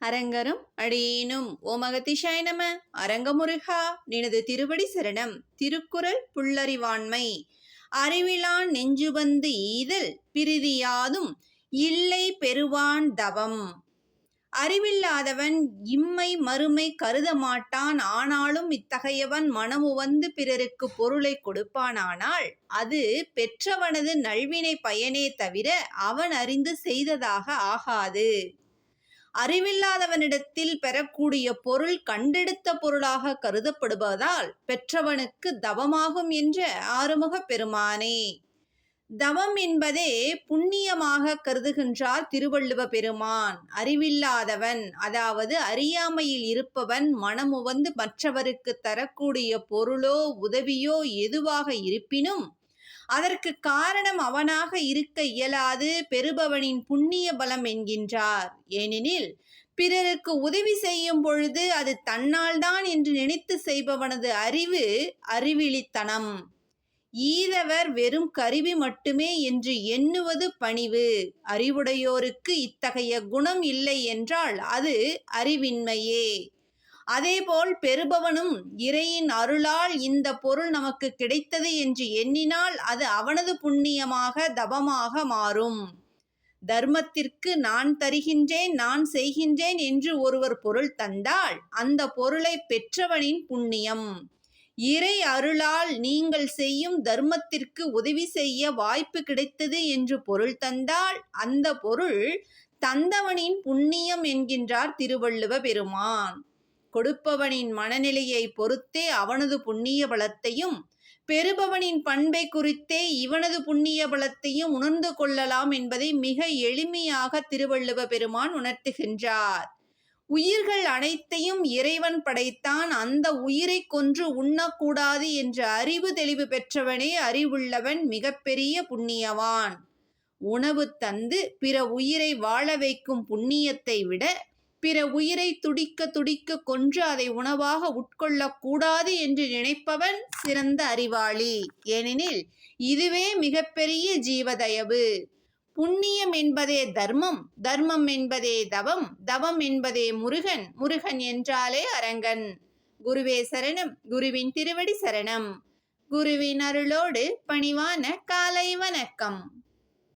அரங்கரும் அடியேனும். ஓமகதிஷாய நம. அரங்கமுருகா நினது திருவடி சரணம். திருக்குறள் புல்லறிவாண்மை அறிவிலான் நெஞ்சுபந்து ஈதல் பிரிதியாதும் இல்லை பெறுவான் தவம். அறிவில்லாதவன் இம்மை மறுமை கருத மாட்டான். ஆனாலும் இத்தகையவன் மனமுவந்து பிறருக்கு பொருளை கொடுப்பானானால் அது பெற்றவனது நல்வினை பயனே தவிர அவன் அறிந்து செய்ததாக ஆகாது. அறிவில்லாதவனிடத்தில் பெறக்கூடிய பொருள் கண்டெடுத்த பொருளாக கருதப்படுவதால் பெற்றவனுக்கு தவமாகும் என்ற ஆறுமுக பெருமானே. தவம் என்பதே புண்ணியமாக கருதுகின்றார் திருவள்ளுவ பெருமான். அறிவில்லாதவன் அதாவது அறியாமையில் இருப்பவன் மனமுவந்து மற்றவருக்கு தரக்கூடிய பொருளோ உதவியோ எதுவாக இருப்பினும் அதற்கு காரணம் அவனாக இருக்க இயலாது பெறுபவனின் புண்ணிய பலம் என்கின்றார். ஏனெனில் பிறருக்கு உதவி செய்யும் பொழுது அது தன்னால்தான் என்று நினைத்து செய்பவனது அறிவு அறிவிழித்தனம் ஈதவர் வெறும் கருவி மட்டுமே என்று எண்ணுவது பணிவு. அறிவுடையோருக்கு இத்தகைய குணம் இல்லை என்றால் அது அறிவின்மையே. அதேபோல் பெறுபவனும் இறையின் அருளால் இந்த பொருள் நமக்கு கிடைத்தது என்று எண்ணினால் அது அவனது புண்ணியமாக தபமாக மாறும். தர்மத்திற்கு நான் தருகின்றேன் நான் செய்கின்றேன் என்று ஒருவர் பொருள் தந்தால் அந்த பொருளை பெற்றவனின் புண்ணியம். இறை அருளால் நீங்கள் செய்யும் தர்மத்திற்கு உதவி செய்ய வாய்ப்பு கிடைத்தது என்று பொருள் தந்தால் அந்த பொருள் தந்தவனின் புண்ணியம் என்கின்றார் திருவள்ளுவ பெருமான். கொடுப்பவனின் மனநிலையை பொறுத்தே அவனது புண்ணிய பலத்தையும் பெறுபவனின் பண்பை குறித்தே இவனது புண்ணிய பலத்தையும் உணர்ந்து கொள்ளலாம் என்பதை மிக எளிமையாக திருவள்ளுவ பெருமான் உணர்த்துகின்றார். உயிர்கள் அனைத்தையும் இறைவன் படைத்தான். அந்த உயிரை கொன்று உண்ணக்கூடாது என்ற அறிவு தெளிவு பெற்றவனே அறிவுள்ளவன் மிகப்பெரிய புண்ணியவான். உணவு தந்து பிற உயிரை வாழ வைக்கும் புண்ணியத்தை விட பிற உயிரை துடிக்க துடிக்க கொன்று அதை உணவாக உட்கொள்ளக்கூடாது என்று நினைப்பவன் சிறந்த அறிவாளி. ஏனெனில் இதுவே மிகப்பெரிய ஜீவதயவு. புண்ணியம் என்பதே தர்மம் தர்மம் என்பதே தவம் தவம் என்பதே முருகன் முருகன் என்றாலே அரங்கன். குருவே சரணம் குருவின் திருவடி சரணம். குருவின் அருளோடு பணிவான காலை வணக்கம்.